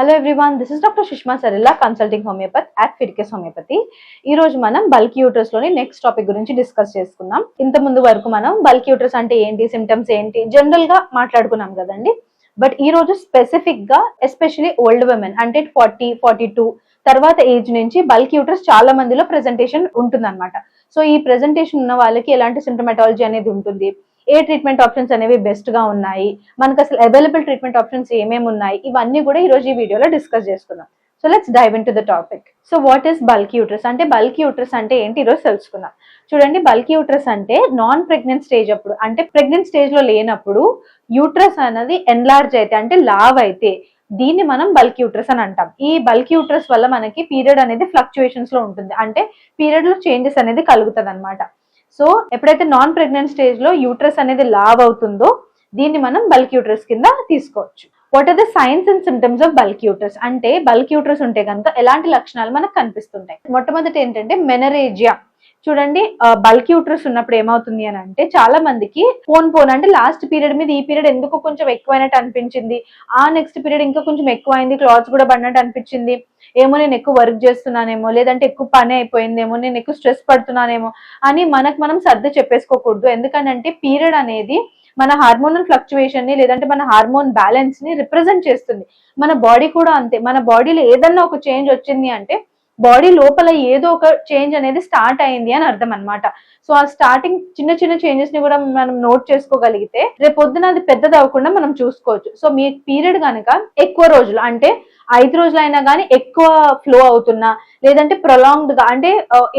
Hello everyone this is doctor Sushma Sarilla consulting homeopath at Fidicus homeopathy ఈ రోజు మనం bulk యూట్రస్లోని next topic గురించి డిస్కస్ చేసుకుందాం. ఇంత ముందు వరకు మనం బల్క్ యూట్రస్ అంటే ఏంటి సిమ్టమ్స్ ఏంటి జనరల్గా మాట్లాడుకున్నాం కదండి. బట్ ఈ రోజు స్పెసిఫిక్గా ఎస్పెషలీ ఓల్డ్ ఉమెన్ అంటే ఫార్టీ ఫార్టీ టూ తర్వాత ఏజ్ నుంచి బల్క్ యూట్రస్ చాలా మందిలో ప్రెజెంటేషన్ ఉంటుందన్నమాట. సో ఈ ప్రెజెంటేషన్ ఉన్న వాళ్ళకి ఎలాంటి సిమ్టమాటాలజీ అనేది ఉంటుంది? ఏ ట్రీట్మెంట్ ఆప్షన్స్ అనేవి బెస్ట్గా ఉన్నాయి? మనకు అసలు అవైలబుల్ ట్రీట్మెంట్ ఆప్షన్స్ ఏమేమి ఉన్నాయి? ఇవన్నీ కూడా ఈ రోజు ఈ వీడియోలో డిస్కస్ చేసుకుందాం. So let's dive into the topic so what is bulk uterus అంటే బల్క్ యూట్రస్ అంటే ఏంటి? ఈరోజు తెలుసుకుందాం. చూడండి బల్కీ యూట్రస్ అంటే నాన్ ప్రెగ్నెంట్ స్టేజ్ అప్పుడు అంటే ప్రెగ్నెంట్ స్టేజ్లో లేనప్పుడు యూట్రస్ అనేది ఎన్లార్జ్ అయితే అంటే లావ్ అయితే దీన్ని మనం బల్క్ యూట్రస్ అని అంటాం. ఈ బల్క్ యూట్రస్ వల్ల మనకి పీరియడ్ అనేది ఫ్లక్చుయేషన్స్లో ఉంటుంది. అంటే పీరియడ్లో చేంజెస్ అనేది కలుగుతుంది అనమాట సో ఎప్పుడైతే నాన్ ప్రెగ్నెంట్ స్టేజ్లో యూట్రస్ అనేది లావ్ అవుతుందో దీన్ని మనం బల్క్ యూట్రస్ కింద తీసుకోవచ్చు. What are the signs and symptoms of bulk uterus అంటే బల్క్ యూట్రస్ ఉంటే కనుక ఎలాంటి లక్షణాలు మనకు కనిపిస్తుంటాయి? మొట్టమొదటి ఏంటంటే మెనరేజియా చూడండి బల్క్ యూట్రస్ ఉన్నప్పుడు ఏమవుతుంది అని అంటే చాలా మందికి ఫోన్ పోన్ అంటే లాస్ట్ పీరియడ్ మీద ఈ పీరియడ్ ఎందుకు కొంచెం ఎక్కువైనట్టు అనిపించింది? ఆ నెక్స్ట్ పీరియడ్ ఇంకా కొంచెం ఎక్కువైంది క్లాత్స్ కూడా పడినట్టు అనిపించింది. ఏమో నేను ఎక్కువ వర్క్ చేస్తున్నానేమో లేదంటే ఎక్కువ పని అయిపోయిందేమో నేను ఎక్కువ స్ట్రెస్ పడుతున్నానేమో అని మనకు మనం సర్ది చెప్పేసుకోకూడదు. ఎందుకంటే పీరియడ్ అనేది మన హార్మోనల్ ఫ్లక్చువేషన్ని లేదంటే మన హార్మోన్ బ్యాలెన్స్ని రిప్రజెంట్ చేస్తుంది. మన బాడీ కూడా అంతే. మన బాడీలో ఏదన్నా ఒక చేంజ్ వచ్చింది అంటే బాడీ లోపల ఏదో ఒక చేంజ్ అనేది స్టార్ట్ అయింది అని అర్థం అనమాట సో ఆ స్టార్టింగ్ చిన్న చిన్న చేంజెస్ని కూడా మనం నోట్ చేసుకోగలిగితే రేపు పొద్దున అది పెద్దది అవ్వకుండా మనం చూసుకోవచ్చు. సో మీ పీరియడ్ కనుక ఎక్కువ రోజులు అంటే ఐదు రోజులు అయినా కానీ ఎక్కువ ఫ్లో అవుతున్నా లేదంటే ప్రొలాంగ్డ్గా అంటే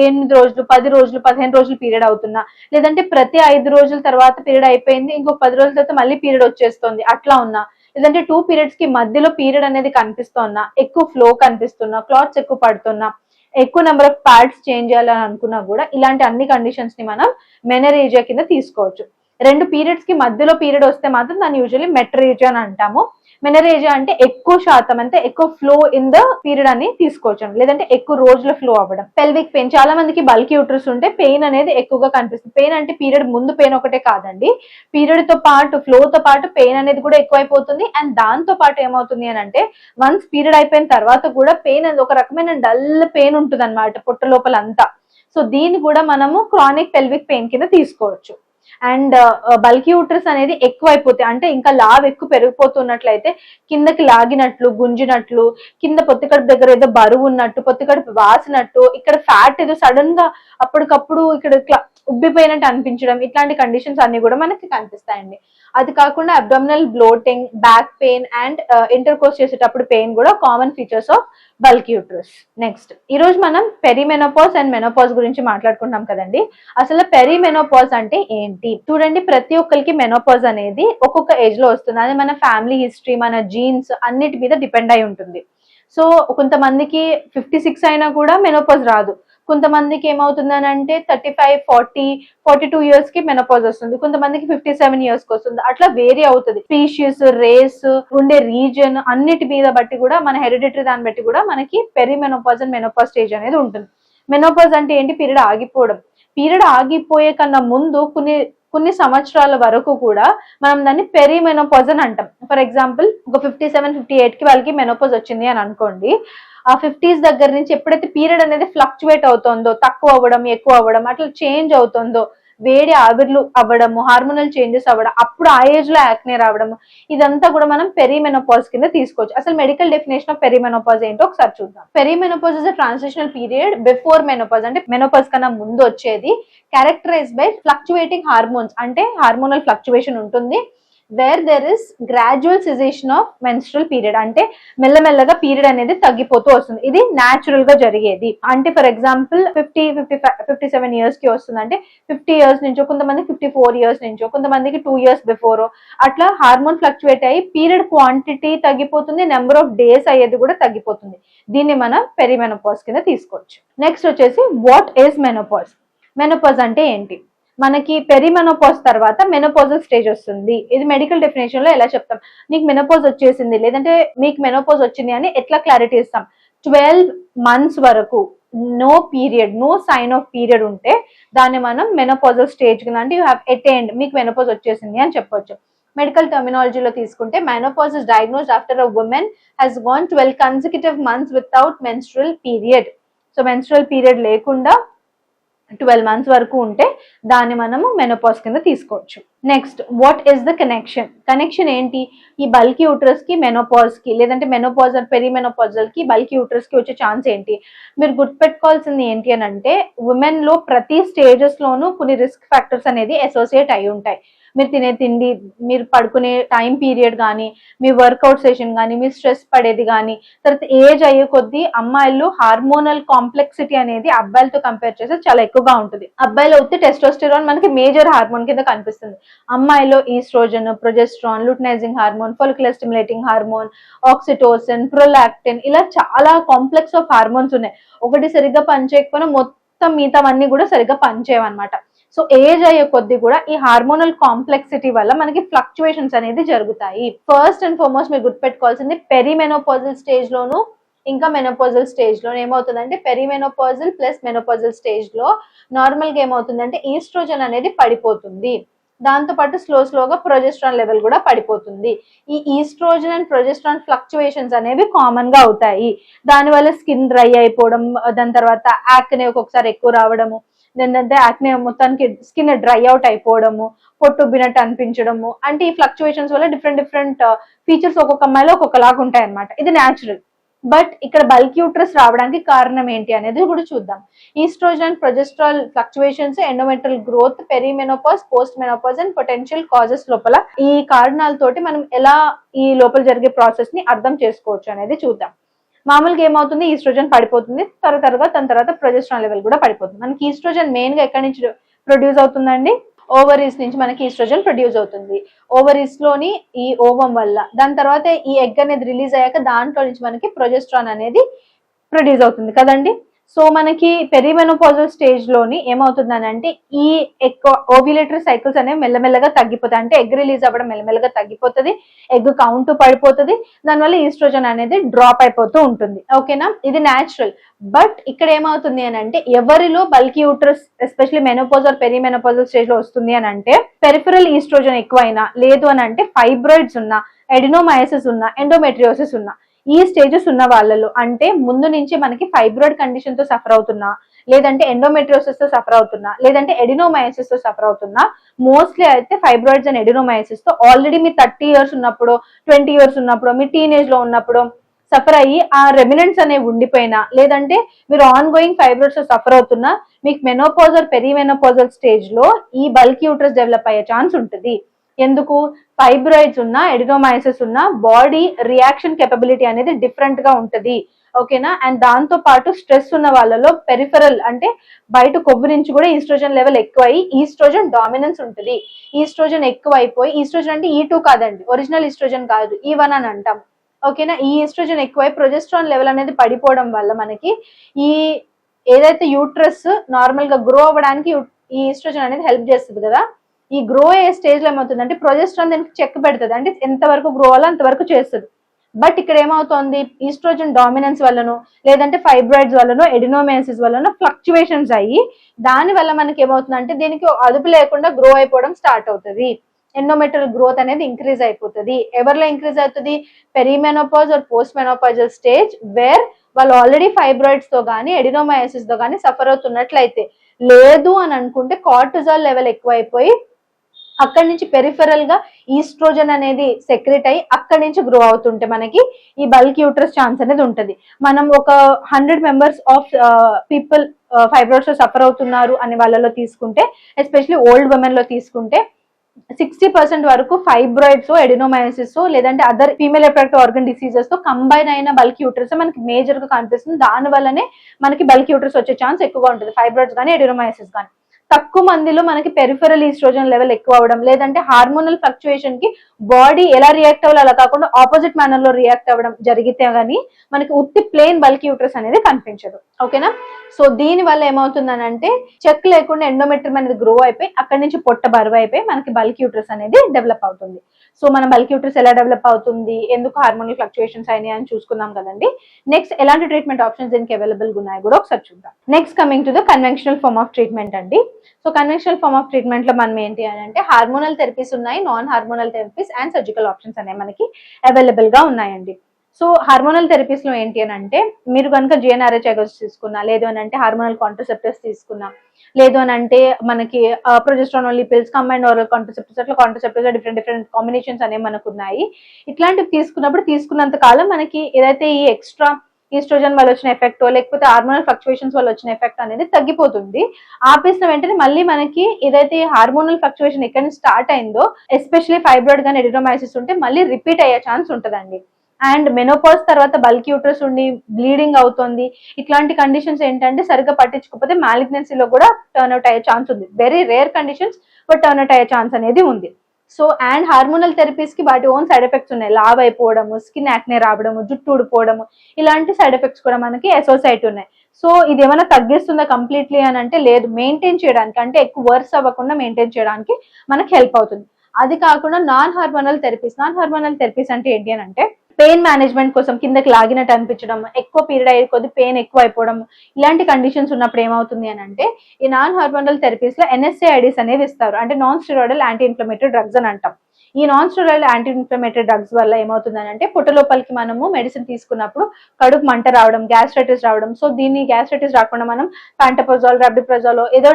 ఎనిమిది రోజులు పది రోజులు పదిహేను రోజులు పీరియడ్ అవుతున్నా లేదంటే ప్రతి ఐదు రోజుల తర్వాత పీరియడ్ అయిపోయింది ఇంకో పది రోజుల తర్వాత మళ్ళీ పీరియడ్ వచ్చేస్తుంది అట్లా ఉన్నా లేదంటే టూ పీరియడ్స్కి మధ్యలో పీరియడ్ అనేది కనిపిస్తున్నా ఎక్కువ ఫ్లో కనిపిస్తున్నా క్లాత్స్ ఎక్కువ పడుతున్నా ఎక్కువ నెంబర్ ఆఫ్ ప్యాడ్స్ చేంజ్ చేయాలని అనుకున్నా కూడా ఇలాంటి అన్ని కండిషన్స్ని మనం మెనరేజియా కింద తీసుకోవచ్చు. రెండు పీరియడ్స్కి మధ్యలో పీరియడ్ వస్తే మాత్రం దాన్ని యూజువల్లీ మెట్రేజియా అని అంటాము. మెనరేజియా అంటే ఎక్కువ శాతం అంటే ఎక్కువ ఫ్లో ఇన్ ద పీరియడ్ అని తీసుకోవచ్చు లేదంటే ఎక్కువ రోజుల ఫ్లో అవ్వడం. పెల్విక్ పెయిన్ చాలా మందికి బల్కి యూట్రస్ ఉంటే పెయిన్ అనేది ఎక్కువగా కనిపిస్తుంది. పెయిన్ అంటే పీరియడ్ ముందు పెయిన్ ఒకటే కాదండి. పీరియడ్తో పాటు ఫ్లో తో పాటు పెయిన్ అనేది కూడా ఎక్కువైపోతుంది. అండ్ దాంతో పాటు ఏమవుతుంది అని అంటే వన్స్ పీరియడ్ అయిపోయిన తర్వాత కూడా పెయిన్ అనేది ఒక రకమైన డల్ పెయిన్ ఉంటుంది అనమాట పొట్ట లోపల అంతా సో దీన్ని కూడా మనము క్రానిక్ పెల్విక్ పెయిన్ కింద తీసుకోవచ్చు. అండ్ బల్కీ యూట్రస్ అనేది ఎక్కువైపోతే అంటే ఇంకా లావ్ ఎక్కువ పెరిగిపోతున్నట్లయితే కిందకి లాగినట్లు గుంజినట్లు కింద పొత్తికడుపు దగ్గర ఏదో బరువు ఉన్నట్టు పొత్తికడుపు వాసినట్టు ఇక్కడ ఫ్యాట్ ఏదో సడన్గా అప్పటికప్పుడు ఇక్కడ ఉబ్బిపోయినట్టు అనిపించడం ఇట్లాంటి కండిషన్స్ అన్ని కూడా మనకి కనిపిస్తాయండి. అది కాకుండా abdominal bloating back pain and intercourse చేసేటప్పుడు పెయిన్ కూడా common features of bulk uterus next ఈ రోజు మనం పెరిమెనోపాజ్ అండ్ మెనోపాజ్ గురించి మాట్లాడుకుంటాం కదండి. అసలు పెరిమెనోపాజ్ అంటే ఏంటి? చూడండి ప్రతి ఒక్కరికి మెనోపాజ్ అనేది ఒక్కొక్క ఏజ్లో వస్తుంది. అది మన ఫ్యామిలీ హిస్టరీ మన జీన్స్ అన్నిటి మీద డిపెండ్ అయి ఉంటుంది. సో కొంతమందికి ఫిఫ్టీ సిక్స్ అయినా కూడా మెనోపాజ్ రాదు. కొంతమందికి ఏమవుతుందని అంటే thirty five forty forty two ఇయర్స్కి మెనోపాజ్ వస్తుంది. కొంతమందికి ఫిఫ్టీ సెవెన్ ఇయర్స్కి వస్తుంది. అట్లా వేరీ అవుతుంది. స్పీషియస్ రేస్ ఉండే రీజన్ అన్నిటి మీద బట్టి కూడా మన హెరిడిటరీ దాన్ని బట్టి కూడా మనకి పెరిమెనోపాజ్ అండ్ మెనోపాజ్ స్టేజ్ అనేది ఉంటుంది. మెనోపాజ్ అంటే ఏంటి? పీరియడ్ ఆగిపోవడం. పీరియడ్ ఆగిపోయే కన్నా ముందు కొన్ని కొన్ని సంవత్సరాల వరకు కూడా మనం దాన్ని పెరిమెనోపాజ్ అని అంటాం. ఫర్ ఎగ్జాంపుల్ ఒక ఫిఫ్టీ సెవెన్ ఫిఫ్టీ ఎయిట్కి వాళ్ళకి మెనోపాజ్ వచ్చింది అని అనుకోండి. ఫిఫ్టీస్ దగ్గర నుంచి ఎప్పుడైతే పీరియడ్ అనేది ఫ్లక్చువేట్ అవుతుందో తక్కువ అవ్వడం ఎక్కువ అవ్వడం అట్లా చేంజ్ అవుతుందో వేడి ఆవిర్లు అవ్వడము హార్మోనల్ చేంజెస్ అవ్వడం అప్పుడు ఆ ఏజ్లో యాక్నే రావడము ఇదంతా కూడా మనం పెరిమెనోపాజ్ కింద తీసుకోవచ్చు. అసలు మెడికల్ డెఫినేషన్ ఆఫ్ పెరిమెనోపాజ్ ఏంటో ఒకసారి చూద్దాం. Perimenopause is a transitional period before menopause అంటే మెనోపాజ్ కన్నా ముందు వచ్చేది క్యారెక్టరైజ్ బై ఫ్లక్చువేటింగ్ హార్మోన్స్ అంటే హార్మోనల్ ఫ్లక్చువేషన్ ఉంటుంది. Where there is gradual cessation of menstrual period అంటే మెల్లమెల్లగా పీరియడ్ అనేది తగ్గిపోతూ వస్తుంది. ఇది న్యాచురల్గా జరిగేది. అంటే for example fifty fifty fifty seven ఇయర్స్కి వస్తుంది. అంటే ఫిఫ్టీ ఇయర్స్ నుంచో కొంతమంది ఫిఫ్టీ ఫోర్ ఇయర్స్ నుంచో కొంతమందికి టూ ఇయర్స్ బిఫోర్ అట్లా హార్మోన్ ఫ్లక్చువేట్ అయ్యి పీరియడ్ క్వాంటిటీ తగ్గిపోతుంది. నెంబర్ ఆఫ్ డేస్ అయ్యేది కూడా తగ్గిపోతుంది. దీన్ని మనం పెరిమెనోపాజ్ కింద తీసుకోవచ్చు. నెక్స్ట్ వచ్చేసి వాట్ ఈస్ మెనోపాజ్ మెనోపాజ్ అంటే ఏంటి? మనకి పెరిమెనోపోజ్ తర్వాత మెనోపోజల్ స్టేజ్ వస్తుంది. ఇది మెడికల్ డెఫినేషన్లో ఎలా చెప్తాం? నీకు మెనోపోజ్ వచ్చేసింది లేదంటే మీకు మెనోపోజ్ వచ్చింది అని ఎట్లా క్లారిటీ ఇస్తాం? ట్వెల్వ్ మంత్స్ వరకు no period no sign of period ఉంటే దాన్ని మనం మెనోపోజల్ స్టేజ్ కింద అంటే యూ హ్యావ్ అటెండ్ మీకు మెనోపోజ్ వచ్చేసింది అని చెప్పొచ్చు. మెడికల్ టర్మినాలజీలో తీసుకుంటే menopause is diagnosed after a woman has gone twelve consecutive months without menstrual period so menstrual period లేకుండా ట్వెల్వ్ మంత్స్ వరకు ఉంటే దాన్ని మనము మెనోపాజ్ కింద తీసుకోవచ్చు. Next what is the connection connection ఏంటి? ఈ బల్కీ యూట్రస్కి మెనోపాజ్కి లేదంటే మెనోపాజ్ పెరిమెనోపాజల్కి బల్కీ యూట్రస్కి వచ్చే ఛాన్స్ ఏంటి? మీరు గుర్తుపెట్టుకోవాల్సింది ఏంటి అని అంటే ఉమెన్లో ప్రతి స్టేజెస్ లోనూ కొన్ని రిస్క్ ఫ్యాక్టర్స్ అనేది అసోసియేట్ అయి ఉంటాయి. మీరు తినే తిండి మీరు పడుకునే టైం పీరియడ్ కానీ మీ వర్కౌట్ సెషన్ కానీ మీ స్ట్రెస్ పడేది కానీ తర్వాత ఏజ్ అయ్యే కొద్దీ అమ్మాయిలు హార్మోనల్ కాంప్లెక్సిటీ అనేది అబ్బాయిలతో కంపేర్ చేస్తే చాలా ఎక్కువగా ఉంటుంది. అబ్బాయిలో అయితే టెస్టోస్టెరాన్ మనకి మేజర్ హార్మోన్ కింద కనిపిస్తుంది. అమ్మాయిలో estrogen progesterone luteinizing hormone follicular stimulating hormone oxytocin prolactin ఇలా చాలా కాంప్లెక్స్ ఆఫ్ హార్మోన్స్ ఉన్నాయి. ఒకటి సరిగ్గా పనిచేయకపోయినా మొత్తం మిగతావన్నీ కూడా సరిగ్గా పనిచేయవన్నమాట. సో ఏజ్ అయ్యే కొద్ది కూడా ఈ హార్మోనల్ కాంప్లెక్సిటీ వల్ల మనకి ఫ్లక్చువేషన్స్ అనేది జరుగుతాయి. ఫస్ట్ అండ్ ఫార్మోస్ట్ మీరు గుర్తుపెట్టుకోవాల్సింది పెరిమెనోపాజల్ స్టేజ్ లోను ఇంకా మెనోపాజల్ స్టేజ్లో ఏమవుతుందంటే పెరిమెనోపాజల్ ప్లస్ మెనోపాజల్ స్టేజ్లో నార్మల్గా ఏమవుతుందంటే ఈస్ట్రోజన్ అనేది పడిపోతుంది. దాంతో పాటు స్లో స్లోగా ప్రొజెస్ట్రాన్ లెవెల్ కూడా పడిపోతుంది. ఈ ఈస్ట్రోజన్ అండ్ ప్రొజెస్ట్రాన్ ఫ్లక్చువేషన్స్ అనేవి కామన్గా అవుతాయి. దానివల్ల స్కిన్ డ్రై అయిపోవడం దాని తర్వాత యాక్నే ఒక్కొక్కసారి ఎక్కువ రావడము ఏంటంటే యాక్నే మొత్తానికి స్కిన్ డ్రై అవుట్ అయిపోవడము పొట్టు బినట్ అనిపించడము అంటే ఈ ఫ్లక్చువేషన్స్ వల్ల డిఫరెంట్ డిఫరెంట్ ఫీచర్స్ ఒక్కొక్క అమ్మాయిలో ఒక్కొక్కలాగా ఉంటాయి అనమాట ఇది న్యాచురల్ బట్ ఇక్కడ బల్క్ యూట్రస్ రావడానికి కారణం ఏంటి అనేది కూడా చూద్దాం. Estrogen and progesterone fluctuations endometrial growth perimenopause post menopause and potential causes లోపల ఈ కారణాలతోటి మనం ఎలా ఈ లోపల జరిగే ప్రాసెస్ని అర్థం చేసుకోవచ్చు అనేది చూద్దాం. మామూలుగా ఏమవుతుంది? ఈస్ట్రోజన్ పడిపోతుంది. త్వర త్వరగా దాని తర్వాత ప్రొజెస్ట్రాన్ లెవెల్ కూడా పడిపోతుంది. మనకి ఈస్ట్రోజన్ మెయిన్గా ఎక్కడి నుంచి ప్రొడ్యూస్ అవుతుందండి? ఓవరీస్ నుంచి మనకి ఈస్ట్రోజన్ ప్రొడ్యూస్ అవుతుంది. ఓవరీస్లోని ఈ ఓవం వల్ల. దాని తర్వాత ఈ ఎగ్ అనేది రిలీజ్ అయ్యాక దాంట్లో నుంచి మనకి ప్రొజెస్ట్రాన్ అనేది ప్రొడ్యూస్ అవుతుంది కదండి? సో మనకి పెరిమెనోపాజల్ స్టేజ్లోని ఏమవుతుందనంటే ఈ ఎక్కువ ఓవ్యులేటరీ సైకిల్స్ అనేవి మెల్లమెల్లగా తగ్గిపోతాయి. అంటే ఎగ్ రిలీజ్ అవ్వడం మెల్లమెల్లగా తగ్గిపోతుంది ఎగ్ కౌంట్ పడిపోతుంది దానివల్ల ఈస్ట్రోజన్ అనేది డ్రాప్ అయిపోతూ ఉంటుంది. ఓకేనా? ఇది న్యాచురల్. బట్ ఇక్కడ ఏమవుతుంది అని అంటే ఎవరిలో bulky uterus especially menopausal perimenopausal స్టేజ్లో వస్తుంది అని అంటే పెరిఫరల్ ఈస్ట్రోజన్ ఎక్కువైనా లేదు అని అంటే ఫైబ్రాయిడ్స్ ఉన్న ఎడినోమయసిస్ ఉన్న ఎండోమెట్రియోసిస్ ఉన్న ఈ స్టేజెస్ ఉన్న వాళ్ళలో అంటే ముందు నుంచి మనకి ఫైబ్రాయిడ్ కండిషన్తో సఫర్ అవుతున్నా లేదంటే ఎండోమెట్రియోసిస్తో సఫర్ అవుతున్నా లేదంటే ఎడినోమయసిస్తో సఫర్ అవుతున్నా మోస్ట్లీ అయితే ఫైబ్రాయిడ్స్ అండ్ ఎడినోమయసిస్తో ఆల్రెడీ మీ థర్టీ ఇయర్స్ ఉన్నప్పుడు ట్వంటీ ఇయర్స్ ఉన్నప్పుడు మీ టీనేజ్లో ఉన్నప్పుడు సఫర్ అయ్యి ఆ రెమినెంట్స్ అనేవి ఉండిపోయినా లేదంటే మీరు ఆన్ గోయింగ్ ఫైబ్రాయిడ్స్తో సఫర్ అవుతున్నా మీకు మెనోపోజల్ పెరిమెనోపోజల్ స్టేజ్లో ఈ బల్క్ యూట్రస్ డెవలప్ అయ్యే ఛాన్స్ ఉంటుంది. ఎందుకు? ఫైబ్రాయిడ్స్ ఉన్న ఎడినోమైసిస్ ఉన్న బాడీ రియాక్షన్ కెపబిలిటీ అనేది డిఫరెంట్గా ఉంటది. ఓకేనా అండ్ దాంతో పాటు స్ట్రెస్ ఉన్న వాళ్ళలో పెరిఫరల్ అంటే బయట కొవ్వు నుంచి కూడా ఈస్ట్రోజన్ లెవెల్ ఎక్కువ అయ్యి ఈస్ట్రోజన్ డామినెన్స్ ఉంటుంది. ఈస్ట్రోజన్ ఎక్కువ అయిపోయి ఈస్ట్రోజన్ అంటే ఈ టూ కాదండి ఒరిజినల్ ఈస్ట్రోజన్ కాదు ఈ వన్ అని అంటాం. ఓకేనా ఈ ఈస్ట్రోజన్ ఎక్కువై ప్రొజెస్ట్రాన్ లెవెల్ అనేది పడిపోవడం వల్ల మనకి ఈ ఏదైతే యూట్రస్ నార్మల్గా గ్రో అవ్వడానికి ఈ ఈస్ట్రోజన్ అనేది హెల్ప్ చేస్తుంది కదా? ఈ గ్రో అయ్యే స్టేజ్లో ఏమవుతుంది అంటే ప్రొజెస్ట్రాన్ దానికి చెక్ పెడుతుంది. అంటే ఎంతవరకు గ్రో అవ్వాలో అంతవరకు చేస్తుంది. బట్ ఇక్కడ ఏమవుతుంది? ఈస్ట్రోజన్ డామినెన్స్ వల్లనో లేదంటే ఫైబ్రాయిడ్స్ వల్లనో ఎడినోమేసిస్ వల్లనో ఫ్లక్చువేషన్స్ అయ్యి దాని వల్ల మనకి ఏమవుతుంది అంటే దీనికి అదుపు లేకుండా గ్రో అయిపోవడం స్టార్ట్ అవుతుంది. ఎండోమెట్రల్ గ్రోత్ అనేది ఇంక్రీజ్ అయిపోతుంది. ఎవరిలో ఇంక్రీజ్ అవుతుంది? Perimenopause or post menopausal stage where వాళ్ళు ఆల్రెడీ ఫైబ్రాయిడ్స్తో కానీ ఎడినోమయాసిస్తో కానీ సఫర్ అవుతున్నట్లయితే లేదు అని అనుకుంటే కార్టిజాల్ లెవెల్ ఎక్కువైపోయి అక్కడి నుంచి పెరిఫెరల్గా ఈస్ట్రోజన్ అనేది సెక్రెట్ అయ్యి అక్కడి నుంచి గ్రో అవుతుంటే మనకి ఈ బల్క్ యూట్రస్ ఛాన్స్ అనేది ఉంటుంది. మనం ఒక hundred members of people fibroids suffer అవుతున్నారు అనే వాళ్ళలో తీసుకుంటే ఎస్పెషలీ ఓల్డ్ ఉమెన్లో తీసుకుంటే సిక్స్టీ పర్సెంట్ వరకు ఫైబ్రాయిడ్స్ ఎడినోమయోసిస్ లేదంటే అదర్ ఫీమేల్ ఎప్రాక్ట్ ఆర్గన్ డిసీజెస్తో కంబైన్ అయిన బల్క్ యూట్రస్ మనకి మేజర్గా కనిపిస్తుంది. దాని వల్లనే మనకి బల్క్ యూట్రస్ వచ్చే ఛాన్స్ ఎక్కువగా ఉంటుంది. ఫైబ్రాయిడ్స్ కానీ ఎడినోమయోసిస్ కానీ తక్కువ మందిలో మనకి పెరిఫెరల్ ఈస్ట్రోజన్ లెవెల్ ఎక్కువ అవడం లేదంటే హార్మోనల్ ఫ్లక్చుయేషన్కి బాడీ ఎలా రియాక్ట్ అవ్వాలి అలా కాకుండా ఆపోజిట్ మేనర్లో రియాక్ట్ అవ్వడం జరిగితే గానీ మనకి ఉత్తి ప్లేన్ బల్క్ యూట్రస్ అనేది కనిపించదు. ఓకేనా? సో దీని వల్ల ఏమవుతుందని అంటే చెక్ లేకుండా ఎండోమెట్రియం అనేది గ్రో అయిపోయి అక్కడి నుంచి పొట్ట బరువు అయిపోయి మనకి బల్క్ యూట్రస్ అనేది డెవలప్ అవుతుంది. సో మన బల్క్ యూట్రస్ ఎలా డెవలప్ అవుతుంది ఎందుకు హార్మోనల్ ఫ్లక్చుయేషన్స్ అయినాయి అని చూసుకున్నాం కదండి. నెక్స్ట్ ఎలాంటి ట్రీట్మెంట్ ఆప్షన్స్ దీనికి అవైలబుల్ ఉన్నాయి కూడా ఒకసారి చూద్దాం. Next coming to the conventional form of treatment అండి. సో కన్వెన్షనల్ ఫార్మ్ ఆఫ్ ట్రీట్మెంట్లో మనం ఏంటి అని అంటే హార్మోనల్ థెరపీస్ ఉన్నాయి non hormonal therapies and surgical options అనేవి మనకి అవైలబుల్గా ఉన్నాయండి. సో హార్మోనల్ థెరపీస్లో ఏంటి అని అంటే మీరు కనుక జిఎన్ఆర్హెచ్ ఎగోస్ తీసుకున్నా లేదు అని అంటే హార్మోనల్ కాంట్రసెప్టివ్స్ తీసుకున్నా లేదు అని అంటే మనకి progesterone only pills combine oral contraceptives అట్లా కాంట్రసెప్టివ్స్ డిఫరెంట్ డిఫరెంట్ కాంబినేషన్స్ అనేవి మనకు ఉన్నాయి. ఇట్లాంటివి తీసుకున్నప్పుడు తీసుకున్నంత కాలం మనకి ఏదైతే ఈ ఎక్స్ట్రా ఈస్ట్రోజన్ వల్ల వచ్చిన ఎఫెక్ట్ లేకపోతే హార్మోనల్ ఫ్లక్చువేషన్స్ వల్ల వచ్చిన ఎఫెక్ట్ అనేది తగ్గిపోతుంది. ఆపేసిన వెంటనే మళ్ళీ మనకి ఏదైతే హార్మోనల్ ఫ్లక్చువేషన్ ఎక్కడ స్టార్ట్ అయిందో ఎస్పెషలీ ఫైబ్రాయిడ్ కానీ ఎడినోమైసిస్ ఉంటే మళ్ళీ రిపీట్ అయ్యే ఛాన్స్ ఉంటుందండి. అండ్ మెనోపాజ్ తర్వాత బల్క్ యూట్రస్ ఉండి బ్లీడింగ్ అవుతుంది. ఇట్లాంటి కండిషన్స్ ఏంటంటే సరిగ్గా పట్టించుకోకపోతే మ్యాలిగ్నెన్సీలో కూడా టర్న్ అవుట్ అయ్యే ఛాన్స్ ఉంది. Very rare conditions but turn out అయ్యే ఛాన్స్ అనేది ఉంది. సో అండ్ హార్మోనల్ థెరపీస్కి వాటి ఓన్ సైడ్ ఎఫెక్ట్స్ ఉన్నాయి. లావ్ అయిపోవడము స్కిన్ యాక్నే రావడము జుట్టు ఊడిపోవడము ఇలాంటి సైడ్ ఎఫెక్ట్స్ కూడా మనకి అసోసియేట్ ఉన్నాయి. సో ఇది ఏమైనా తగ్గిస్తుందా కంప్లీట్లీ అని అంటే లేదు. మెయింటైన్ చేయడానికి అంటే ఎక్కువ వర్స్ అవ్వకుండా మెయింటైన్ చేయడానికి మనకి హెల్ప్ అవుతుంది. అది కాకుండా non hormonal therapies non hormonal therapies అంటే ఏంటి అని అంటే పెయిన్ మేనేజ్మెంట్ కోసం కిందకి లాగినట్టు అనిపించడం ఎక్కువ పీరియడ్ అయ్యే కొద్ది పెయిన్ ఎక్కువ అయిపోవడం ఇలాంటి కండిషన్స్ ఉన్నప్పుడు ఏమవుతుంది అని అంటే ఈ నాన్ హార్మోనల్ థెరపీస్లో ఎన్ఎస్ఏఐడిస్ అనేవి ఇస్తారు. అంటే non steroidal anti inflammatory drugs అని అంటాం. ఈ non steroid anti inflammatory drugs వల్ల ఏమవుతుందని అంటే పుట్టలోపలికి మనము మెడిసిన్ తీసుకున్నప్పుడు కడుపు మంట రావడం గ్యాస్ట్రైటిస్ రావడం. సో దీన్ని గ్యాస్ట్రైటిస్ రాకుండా మనం ప్యాంటపోజాల్ రబిప్రజాల్ ఏదో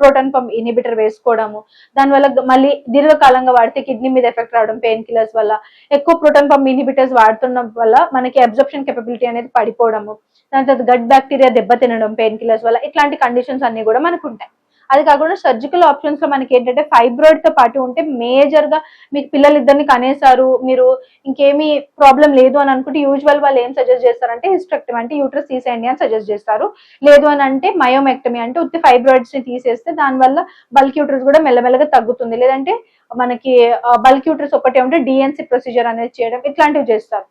ప్రోటాన్ పంప్ ఇనిబిటర్ వేసుకోవడము. దానివల్ల మళ్ళీ దీర్ఘకాలంగా వాడితే కిడ్నీ మీద ఎఫెక్ట్ రావడం పెయిన్ కిల్లర్స్ వల్ల. ఎక్కువ ప్రోటాన్ పంప్ ఇనిబిటర్స్ వాడుతున్న వల్ల మనకి అబ్జర్ప్షన్ కెపబిలిటీ అనేది పడిపోవడము. దాని తర్వాత గట్ బ్యాక్టీరియా దెబ్బతినడం పెయిన్ కిల్లర్స్ వల్ల. ఇట్లాంటి కండిషన్స్ అన్ని కూడా మనకు ఉంటాయి. అది కాకుండా సర్జికల్ ఆప్షన్స్లో మనకి ఏంటంటే ఫైబ్రాయిడ్తో పాటు ఉంటే మేజర్గా మీకు పిల్లలు ఇద్దరిని కనేసారు మీరు ఇంకేమీ ప్రాబ్లం లేదు అని అనుకుంటే యూజువల్ వాళ్ళు ఏం సజెస్ట్ చేస్తారంటే హిస్ట్రక్టమీ అంటే యూట్రస్ తీసేయండి అని సజెస్ట్ చేస్తారు. లేదు అని అంటే మయోమెక్టమీ అంటే ఉత్తి ఫైబ్రాయిడ్స్ని తీసేస్తే దానివల్ల బల్క్ యూట్రస్ కూడా మెల్లమెల్లగా తగ్గుతుంది. లేదంటే మనకి బల్క్ యూట్రస్ ఒకటే ఉంటే డిఎన్సి ప్రొసీజర్ అనేది చేయడం ఇట్లాంటివి చేస్తారు.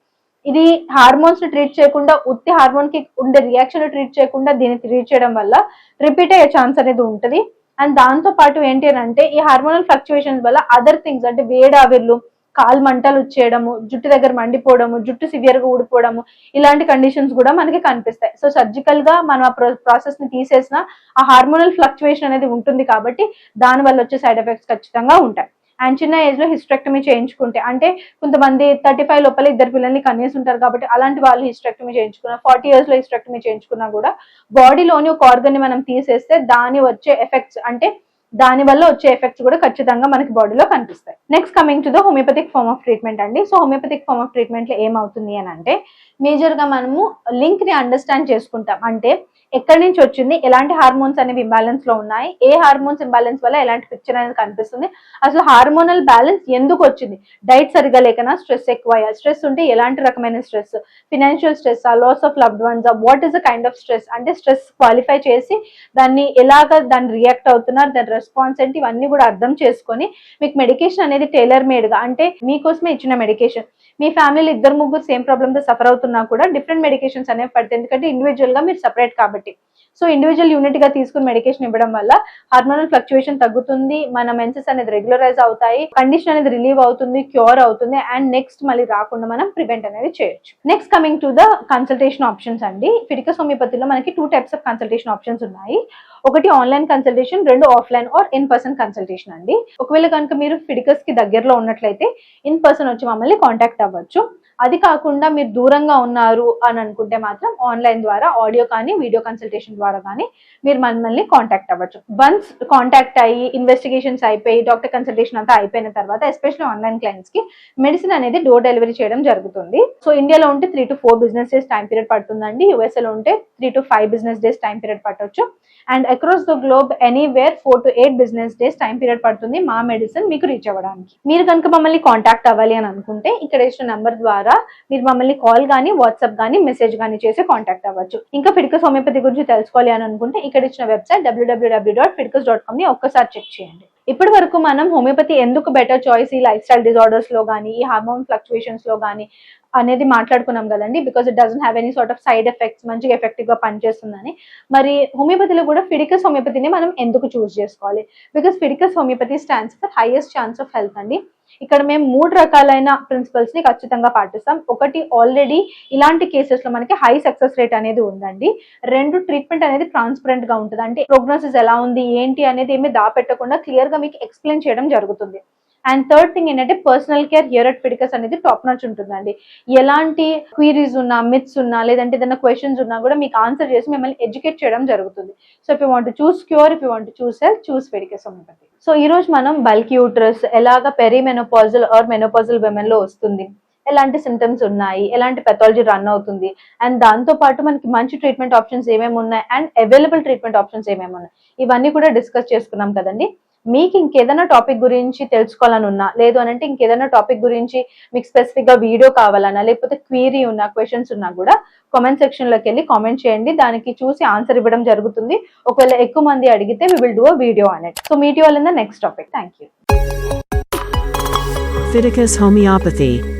ఇది హార్మోన్స్ని ట్రీట్ చేయకుండా ఉత్తి హార్మోన్కి ఉండే రియాక్షన్ ట్రీట్ చేయకుండా దీన్ని ట్రీట్ చేయడం వల్ల రిపీట్ అయ్యే ఛాన్స్ అనేది ఉంటుంది. అండ్ దాంతో పాటు ఏంటి అని అంటే ఈ హార్మోనల్ ఫ్లక్చువేషన్ వల్ల అదర్ థింగ్స్ అంటే వేడావిర్లు కాలు మంటలు వచ్చేయడము జుట్టు దగ్గర మండిపోవడము జుట్టు సివియర్గా ఊడిపోవడము ఇలాంటి కండిషన్స్ కూడా మనకి కనిపిస్తాయి. సో సర్జికల్గా మనం ఆ ప్రాసెస్ని తీసేసిన ఆ హార్మోనల్ ఫ్లక్చువేషన్ అనేది ఉంటుంది కాబట్టి దాని వల్ల వచ్చే సైడ్ ఎఫెక్ట్స్ ఖచ్చితంగా ఉంటాయి. అండ్ చిన్న ఏజ్లో హిస్ట్రెక్టమీ చేయించుకుంటే అంటే కొంతమంది థర్టీ ఫైవ్ లోపల ఇద్దరు పిల్లల్ని కనేసి ఉంటారు కాబట్టి అలాంటి వాళ్ళు హిస్ట్రెక్టమీ చేయించుకున్న ఫార్టీ ఇయర్స్లో హిస్ట్రెక్టమీ చేయించుకున్నా కూడా బాడీలోని ఒక ఆర్గన్ని మనం తీసేస్తే దాని వచ్చే ఎఫెక్ట్స్ అంటే దాని వల్ల వచ్చే ఎఫెక్ట్స్ కూడా ఖచ్చితంగా మనకి బాడీలో కనిపిస్తాయి. Next coming to the homeopathic form of treatment అండి. సో హోమియోపతిక్ ఫార్మ్ ఆఫ్ ట్రీట్మెంట్లో ఏమవుతుంది అని అంటే మేజర్గా మనము లింక్ని అండర్స్టాండ్ చేసుకుంటాం. అంటే ఎక్కడి నుంచి వచ్చింది ఎలాంటి హార్మోన్స్ అనేవి ఇంబ్యాలెన్స్లో ఉన్నాయి ఏ హార్మోన్స్ ఇంబ్యాలెన్స్ వల్ల ఎలాంటి పిక్చర్ అనేది కనిపిస్తుంది అసలు హార్మోనల్ బ్యాలెన్స్ ఎందుకు వచ్చింది? డైట్ సరిగా లేకనా? స్ట్రెస్ ఎక్కువ స్ట్రెస్ ఉంటే ఎలాంటి రకమైన స్ట్రెస్ ఫినాన్షియల్ స్ట్రెస్ ఆ? Loss of loved ones what is the kind of stress అంటే స్ట్రెస్ క్వాలిఫై చేసి దాన్ని ఎలాగ దాన్ని రియాక్ట్ అవుతున్నారు దాని రెస్పాన్స్ ఏంటి ఇవన్నీ కూడా అర్థం చేసుకొని మీకు మెడికేషన్ అనేది టైలర్ మేడ్గా అంటే మీకోసమే ఇచ్చిన మెడికేషన్ మీ ఫ్యామిలీలో ఇద్దరు ముగ్గురు సేమ్ ప్రాబ్లమ్తో సఫర్ అవుతున్నా కూడా డిఫరెంట్ మెడికేషన్స్ అనేవి పడతాయి ఎందుకంటే ఇండివిజువల్గా మీరు సపరేట్ కాబట్టి. సో ఇండివిజువల్ యూనిట్గా తీసుకుని మెడికేషన్ ఇవ్వడం వల్ల హార్మోనల్ ఫ్లక్చువేషన్ తగ్గుతుంది మన మెన్సెస్ అనేది రెగ్యులరైజ్ అవుతాయి కండిషన్ అనేది రిలీవ్ అవుతుంది క్యూర్ అవుతుంది అండ్ నెక్స్ట్ మళ్ళీ రాకుండా మనం ప్రివెంట్ అనేది చేయొచ్చు. Next coming to the consultation options అండి. ఫిడికస్ హోమియోపతిలో మనకి two types of consultation options ఉన్నాయి. ఒకటి ఆన్లైన్ కన్సల్టేషన్ రెండు offline or in person consultation అండి. ఒకవేళ కనుక మీరు ఫిడికస్కి దగ్గరలో ఉన్నట్లయితే ఇన్ పర్సన్ వచ్చి మమ్మల్ని కాంటాక్ట్ అవ్వచ్చు. అది కాకుండా మీరు దూరంగా ఉన్నారు అని అనుకుంటే మాత్రం ఆన్లైన్ ద్వారా ఆడియో కానీ వీడియో కన్సల్టేషన్ ద్వారా కానీ మీరు మమ్మల్ని కాంటాక్ట్ అవ్వచ్చు. వన్స్ కాంటాక్ట్ అయ్యి ఇన్వెస్టిగేషన్స్ అయిపోయి డాక్టర్ కన్సల్టేషన్ అంతా అయిపోయిన తర్వాత ఎస్పెషల్లీ ఆన్లైన్ క్లయింట్స్కి మెడిసిన్ అనేది డోర్ డెలివరీ చేయడం జరుగుతుంది. సో ఇండియాలో ఉంటే three to four business days time period పడుతుందండి. యుఎస్ఏలో ఉంటే three to five business days time period పట్టవచ్చు and across the globe anywhere four to eight business days time period పడుతుంది మా మెడిసిన్ మీకు రీచ్ అవ్వడానికి. మీరు కనుక మమ్మల్ని కాంటాక్ట్ అవ్వాలి అని అనుకుంటే ఇక్కడ ఇచ్చిన నెంబర్ ద్వారా మీరు మమ్మల్ని కాల్ కానీ వాట్సాప్ కానీ మెసేజ్ కానీ చేసి కాంటాక్ట్ అవ్వచ్చు. ఇంకా ఫిడికస్ హోమియోపతి గురించి తెలుసుకోవాలి అని అనుకుంటే ఇక్కడ ఇచ్చిన website W W W dot Fidicus dot కామ్ని ఒక్కసారి చెక్ చేయండి. ఇప్పటి వరకు మనం హోమియోపతి ఎందుకు బెటర్ చాయిస్ ఈ లైఫ్ స్టైల్ డిజార్డర్స్లో కానీ ఈ హార్మోన్ ఫ్లక్చువేషన్స్లో కానీ అనేది మాట్లాడుకున్నాం కదండి because it doesn't have any sort of side effects మంచిగా ఎఫెక్టివ్గా పనిచేస్తుందని. మరి హోమియోపతిలో కూడా ఫిడికస్ హోమియోపతిని మనం ఎందుకు చూస్ చేసుకోవాలి? Because Fidicus homeopathy stands for highest chance of health అండి. ఇక్కడ మేము మూడు రకాలైన ప్రిన్సిపల్స్ని ఖచ్చితంగా పాటిస్తాం. ఒకటి ఆల్రెడీ ఇలాంటి కేసెస్లో మనకి హై సక్సెస్ రేట్ అనేది ఉందండి. రెండు ట్రీట్మెంట్ అనేది ట్రాన్స్పరెంట్గా ఉంటుంది అంటే ప్రోగ్నోసిస్ ఎలా ఉంది ఏంటి అనేది ఏమి దాపెట్టకుండా క్లియర్గా మీకు ఎక్స్ప్లెయిన్ చేయడం జరుగుతుంది. అండ్ థర్డ్ థింగ్ ఏంటంటే personal care here at Fidicus అనేది టాప్ నచ్ ఉంటుందండి. ఎలాంటి క్వీరీస్ ఉన్నా మిత్స్ ఉన్నా లేదంటే ఏదైనా క్వశ్చన్స్ ఉన్నా కూడా మీకు ఆన్సర్ చేసి మిమ్మల్ని ఎడ్యుకేట్ చేయడం జరుగుతుంది. So if you want choose cure if you want choose health choose Fidicus ఉంటుంది సో ఈ రోజు మనం బల్క్ యూట్రస్ ఎలాగ పెరీ మెనోపాజల్ ఆర్ మెనోపాజల్ విమెన్లో వస్తుంది. ఎలాంటి సిమ్టమ్స్ ఉన్నాయి ఎలాంటి పెథాలజీ రన్ అవుతుంది అండ్ దాంతో పాటు మనకి మంచి ట్రీట్మెంట్ ఆప్షన్స్ ఏమేమి ఉన్నాయి అండ్ అవైలబుల్ ట్రీట్మెంట్ ఆప్షన్స్ ఏమేమి ఉన్నాయి. ఇవన్నీ కూడా డిస్కస్ చేసుకున్నాం కదండి. మీకు ఇంకేదైనా టాపిక్ గురించి తెలుసుకోవాలని ఉన్నా లేదు అని అంటే ఇంకేదైనా టాపిక్ గురించి మీకు స్పెసిఫిక్గా వీడియో కావాలన్నా లేకపోతే క్వీరీ ఉన్నా క్వశ్చన్స్ ఉన్నా కూడా కామెంట్ సెక్షన్లోకి వెళ్ళి కామెంట్ చేయండి. దానికి చూసి ఆన్సర్ ఇవ్వడం జరుగుతుంది. ఒకవేళ ఎక్కువ మంది అడిగితే we will do a video అనేది so meet you all in the next topic thank you Fiticus homeopathy.